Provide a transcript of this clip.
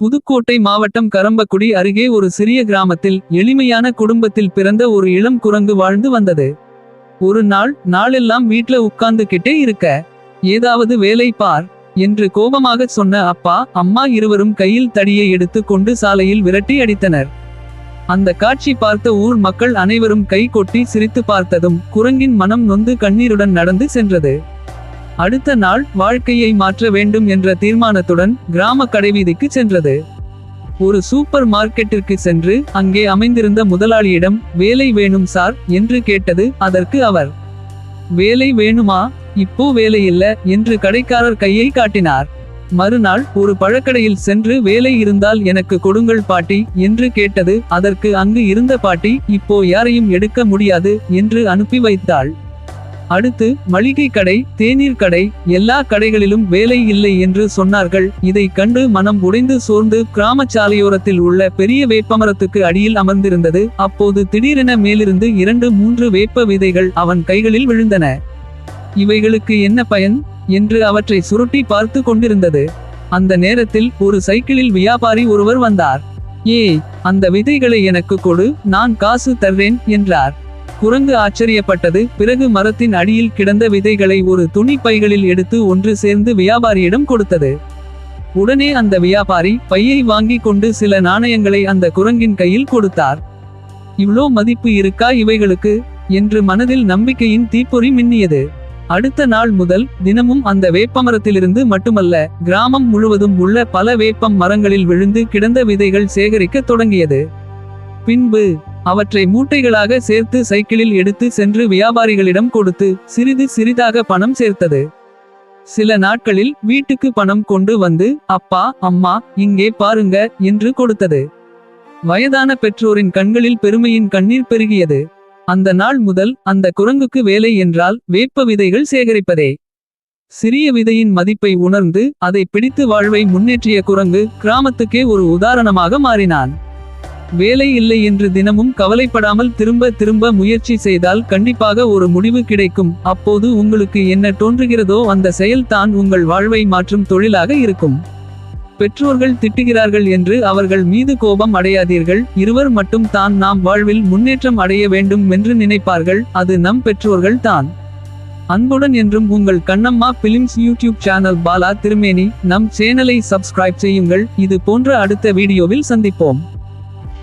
புதுக்கோட்டை மாவட்டம் கரம்பக்குடி அருகே ஒரு சிறிய கிராமத்தில் எளிமையான குடும்பத்தில் பிறந்த ஒரு இளம் குரங்கு வாழ்ந்து வந்தது. ஒரு நாள் நாளெல்லாம் வீட்ல உட்கார்ந்துகிட்டே இருக்க ஏதாவது வேலை பார் என்று கோபமாக சொன்ன அப்பா அம்மா இருவரும் கையில் தடியை எடுத்து கொண்டு சாலையில் விரட்டி அடித்தனர். அந்த காட்சி பார்த்த ஊர் மக்கள் அனைவரும் கை கொட்டி சிரித்து பார்த்ததும் குரங்கின் மனம் நொந்து கண்ணீருடன் நடந்து சென்றது. அடுத்த நாள் வாழ்க்கையை மாற்ற வேண்டும் என்ற தீர்மானத்துடன் கிராம கடைவீதிக்கு சென்றது. ஒரு சூப்பர் மார்க்கெட்டிற்கு சென்று அங்கே அமைந்திருந்த முதலாளியிடம் வேலை வேணும் சார் என்று கேட்டது அதற்கு அவர். வேலை வேணுமா? இப்போ வேலை இல்ல என்று கடைக்காரர் கையை காட்டினார். மறுநாள் ஒரு பழக்கடையில் சென்று வேலை இருந்தால் எனக்கு கொடுங்கள் பாட்டி என்று கேட்டது அதற்கு அங்கு இருந்த பாட்டி இப்போ யாரையும் எடுக்க முடியாது என்று அனுப்பி வைத்தாள். அடுத்து மளிகை கடை தேநீர் கடை எல்லா கடைகளிலும் வேலை இல்லை என்று சொன்னார்கள். இதை கண்டு மனம் உடைந்து சோர்ந்து கிராம சாலையோரத்தில் உள்ள பெரிய வேப்பமரத்துக்கு அடியில் அமர்ந்திருந்தது. அப்போது திடீரென மேலிருந்து இரண்டு மூன்று வேப்ப விதைகள் அவன் கைகளில் விழுந்தன. இவைகளுக்கு என்ன பயன்? என்று அவற்றை சுருட்டி பார்த்து கொண்டிருந்தது. அந்த நேரத்தில் ஒரு சைக்கிளில் வியாபாரி ஒருவர் வந்தார். ஏ அந்த விதைகளை எனக்கு கொடு நான் காசு தர்றேன் என்றார். குரங்கு ஆச்சரியப்பட்டது. பிறகு மரத்தின் அடியில் கிடந்த விதைகளை ஒரு துணி பைகளில் எடுத்து ஒன்று சேர்ந்து வியாபாரியிடம் கொடுத்தது. உடனே அந்த வியாபாரி பையை வாங்கி கொண்டு சில நாணயங்களை அந்த குரங்கின் கையில் கொடுத்தார். இவ்ளோ மதிப்பு இருக்கா இவைகளுக்கு? என்று மனதில் நம்பிக்கையின் தீப்பொறி மின்னியது. அடுத்த நாள் முதல் தினமும் அந்த வேப்பமரத்திலிருந்து மட்டுமல்ல கிராமம் முழுவதும் உள்ள பல வேப்பம் மரங்களில் விழுந்து கிடந்த விதைகள் சேகரிக்க தொடங்கியது. பின்பு அவற்றை மூட்டைகளாக சேர்த்து சைக்கிளில் எடுத்து சென்று வியாபாரிகளிடம் கொடுத்து சிறிது சிறிதாக பணம் சேர்த்தது. சில நாட்களில் வீட்டுக்கு பணம் கொண்டு வந்து அப்பா அம்மா இங்கே பாருங்க என்று கொடுத்தது. வயதான பெற்றோரின் கண்களில் பெருமையின் கண்ணீர் பெருகியது. அந்த நாள் முதல் அந்த குரங்குக்கு வேலை என்றால் வேப்ப விதைகள் சேகரிப்பதே. சிறிய விதையின் மதிப்பை உணர்ந்து அதை பிடித்து வாழ்வை முன்னேற்றிய குரங்கு கிராமத்துக்கே ஒரு உதாரணமாக மாறினான். வேலை இல்லை என்று தினமும் கவலைப்படாமல் திரும்ப திரும்ப முயற்சி செய்தால் கண்டிப்பாக ஒரு முடிவு கிடைக்கும். அப்போது உங்களுக்கு என்ன தோன்றுகிறதோ அந்த செயல் தான் உங்கள் வாழ்வை மாற்றும் தொழிலாக இருக்கும். பெற்றோர்கள் திட்டுகிறார்கள் என்று அவர்கள் மீது கோபம் அடையாதீர்கள். இருவர் மட்டும் தான் நாம் வாழ்வில் முன்னேற்றம் அடைய வேண்டும் என்று நினைப்பார்கள். அது நம் பெற்றோர்கள் தான். அன்புடன் என்றும் உங்கள் Kannamma films YouTube channel Bala Thirumeni நம் சேனலை சப்ஸ்கிரைப் செய்யுங்கள். இது போன்ற அடுத்த வீடியோவில் சந்திப்போம்.